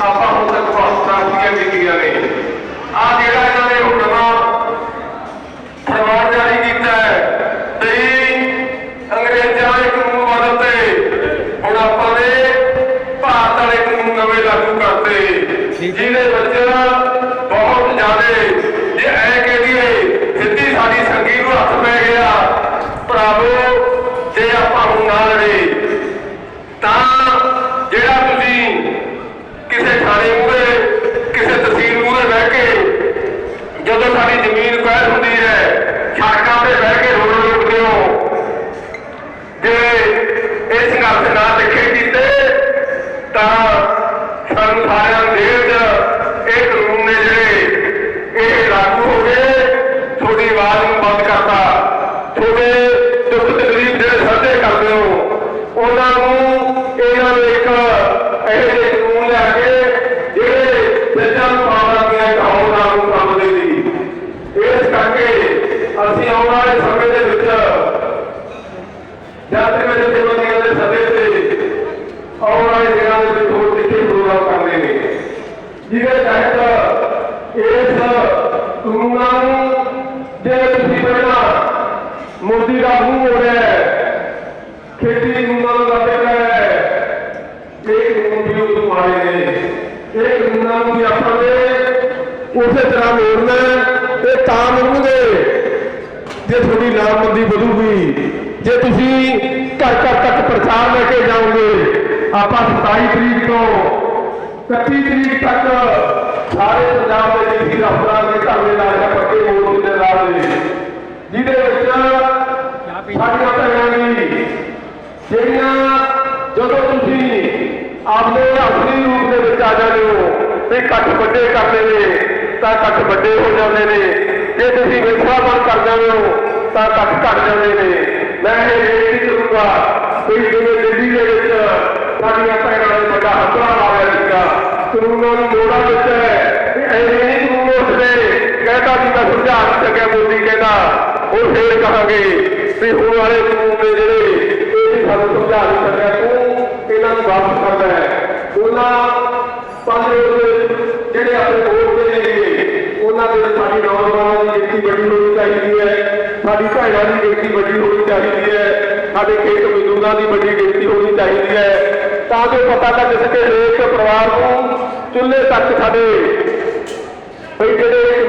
ਆਪਾਂ ਹੁਣ ਤੱਕ ਬਹੁਤ ਪ੍ਰਾਪਤੀਆਂ ਕੀਤੀਆਂ ਨੇ ਆ ਜਿਹੜਾ ਇਹਨਾਂ ਨੇ ਹੁਣ ਨਵਾਂ ਫਰਮਾਨ ਜਾਰੀ ਕੀਤਾ ਹੈ ਤੇ ਅੰਗਰੇਜ਼ਾਂ ਦੇ ਕਾਨੂੰਨ ਬਦਲ ਤੇ ਹੁਣ ਆਪਾਂ ਨੇ ਭਾਰਤ ਵਾਲੇ ਕਾਨੂੰਨ ਨਵੇਂ ਲਾਗੂ ਕਰਤੇ ਜਿਹਦੇ ਵਿੱਚ ਬਹੁਤ ਜ਼ਿਆਦੇ ਜੇ ਐ ਕਹਿ ਦਈਏ ਸਿੱਧੀ ਸਾਡੀ ਸੰਗੀ ਨੂੰ ਹੱਥ ਪੈ ਗਿਆ ਭਰਾਵੋ ਜੇ ਆਪਾਂ ਹੁਣ ਨਾ ਲੜੇ ਤਾਂ ਜਿਹੜਾ ਤੁਸੀਂ ਕਿਸੇ ਥਾਣੇ ਮੂਹਰੇ, ਕਿਸੇ ਤਹਿਸੀਲ ਮੂਹਰੇ ਬਹਿ ਕੇ। ਜਦੋਂ ਸਾਡੀ ਜ਼ਮੀਨ ਕੁਐਰ ਹੁੰਦੀ ਹੈ, ਸੜਕਾਂ ਤੇ ਬਹਿ ਕੇ ਰੋਡ ਰੋਕਦੇ ਹੋ। ਜੇ ਇਹ ਸੰਘਰਸ਼ ਨਾ ਦੇਖੇ ਕੀਤੇ, ਤਾਂ ਸਾਨੂੰ ਸਾਰਿਆਂ ਨੂੰ ਜੇਲ੍ਹ 'ਚ ਇਹ ਕਾਨੂੰਨ ਨੇ ਜਿਹੜੇ ਇਹ ਲਾਗੂ ਹੋ ਗਏ ਤੁਹਾਡੀ ਆਵਾਜ਼ ਨੂੰ ਬੰਦ ਕਰਤਾ। ਤੁਹਾਡੇ ਦੁੱਖ ਤਕਲੀਫ ਜਿਹੜੇ ਸਾਂਝੇ ਕਰਦੇ ਹੋ, ਉਹਨਾਂ ਨੂੰ ਅਸੀਂ ਆਉਣ ਵਾਲੇ ਸਮੇਂ ਦੇ ਵਿੱਚ ਜਦ ਤੱਕ ਮੇਰੇ ਜੀਵਨੀਆਂ ਦੇ ਸਦੇ ਤੇ ਆਉਣ ਵਾਲੇ ਦਿਨਾਂ ਦੇ ਵਿੱਚ ਹੋਰ ਤਿੱਖੇ ਪ੍ਰੋਗਰਾਮ ਕਰਨੇ ਨੇ। ਜਿਹਦੇ ਤਹਿਤ ਇਸ ਕਾਨੂੰਨਾਂ ਨੂੰ ਜੇ ਤੁਸੀਂ ਪਹਿਲਾਂ ਮੋਦੀ ਦਾ ਮੂੰਹ ਹੋ ਰਿਹਾ ਖੇਤੀ ਕਾਨੂੰਨਾਂ ਨੂੰ ਲੱਗ ਰਿਹਾ ਹੈ, ਇਹ ਕਾਨੂੰਨ ਵੀ ਉਦੋਂ ਆਏ ਨੇ। ਇਹ ਕਾਨੂੰਨਾਂ ਨੂੰ ਆਪਾਂ ਨੇ ਉਸੇ ਤਰ੍ਹਾਂ ਮੋੜਨਾ ਤੇ ਤਾਂ ਮੁੜਨਗੇ। ਜੇ ਲਾਮਬੰਦੀ ਵਧੂਗੀ। ਜੇ ਤੁਸੀਂ ਘਰ ਘਰ ਤੱਕ ਪ੍ਰਚਾਰ ਲੈ ਕੇ ਜਾਓਗੇ, ਆਪਾਂ 27 ਤਰੀਕ ਤੋਂ 31 ਤਰੀਕ ਤੱਕ ਸਾਰੇ ਪੰਜਾਬ ਦੇ ਡੀਸੀ ਦਫ਼ਤਰਾਂ ਦੇ ਘਰ ਦੇ ਨਾਲ ਪੱਕੇ ਮੋਰਚੇ ਦੇ ਨਾਲ ਜਿਹਦੇ ਵਿੱਚ ਸਾਡੀਆਂ ਭੈਣਾਂ ਵੀ ਜਿਹੜੀਆਂ ਜਦੋਂ ਤੁਸੀਂ ਆਪਣੇ ਅਸਲੀ ਰੂਪ ਦੇ ਵਿੱਚ ਆ ਜਾਂਦੇ ਹੋ, ਤੇ ਇਕੱਠ ਵੱਡੇ ਕਰਦੇ ਨੇ, ਤਾਂ ਇਕੱਠ ਵੱਡੇ ਹੋ ਜਾਂਦੇ ਨੇ ਜੇ ਤੁਸੀਂ ਵਿਸ਼ਵਾ ਬੰਦ ਕਰ ਜਾਂਦੇ ਹੋ ਤਾਂ ਇਕੱਠ ਘਟ ਜਾਂਦੇ ਨੇ। ਮੈਂ ਇਹ ਬੇਨਤੀ ਕਰੂੰਗਾ ਕਿ ਜਿਵੇਂ ਦਿੱਲੀ ਦੇ ਵਿੱਚ ਸਾਡੀਆਂ ਭੈਣਾਂ ਨੇ ਵੱਡਾ ਹੱਥਾ ਮਾਰਿਆ ਸੀਗਾ, ਕਾਨੂੰਨਾਂ ਨੂੰ ਮੋੜਾ ਵਿੱਚ ਹੈ। ਤੇ ਐਵੇਂ ਨਹੀਂ ਕਾਨੂੰਨ ਉੱਠਦੇ। ਕਹਿੰਦਾ ਸੀ ਮੈਂ ਸਮਝਾ ਨਹੀਂ ਸਕਿਆ ਮੋਦੀ ਕਹਿੰਦਾ, ਉਹ ਫੇਰ ਕਹਾਂਗੇ ਵੀ ਹੁਣ ਵਾਲੇ ਕਾਨੂੰਨ ਨੇ ਜਿਹੜੇ ਇਹ ਸਾਨੂੰ ਸਮਝਾ ਨਹੀਂ ਸਕਿਆ ਤੂੰ ਇਹਨਾਂ ਨੂੰ ਵਾਪਸ ਕਰਦਾ ਹੈ ਉਹਨਾਂ ਪੰਜ ਜਿਹੜੇ ਆਪਣੇ ਵੋਟ ਦੇ ਨੇ ਉਹਨਾਂ ਦੇ ਸਾਡੀ ਨੌਜਵਾਨਾਂ ਦੀ ਗਿਣਤੀ ਵੱਡੀ ਹੋਣੀ ਚਾਹੀਦੀ ਹੈ। ਸਾਡੀ ਭੈਣਾਂ ਦੀ ਗਿਣਤੀ ਵੱਡੀ ਹੋਣੀ ਚਾਹੀਦੀ ਹੈ, ਸਾਡੇ ਖੇਤ ਮਜ਼ਦੂਰਾਂ ਦੀ ਵੱਡੀ ਗਿਣਤੀ ਹੋਣੀ ਚਾਹੀਦੀ ਹੈ। ਤਾਂ ਜੋ ਪਤਾ ਲੱਗ ਸਕੇ ਹਰੇਕ ਪਰਿਵਾਰ ਨੂੰ ਚੁੱਲ੍ਹੇ ਤੱਕ ਸਾਡੇ ਵੀ ਜਿਹੜੇ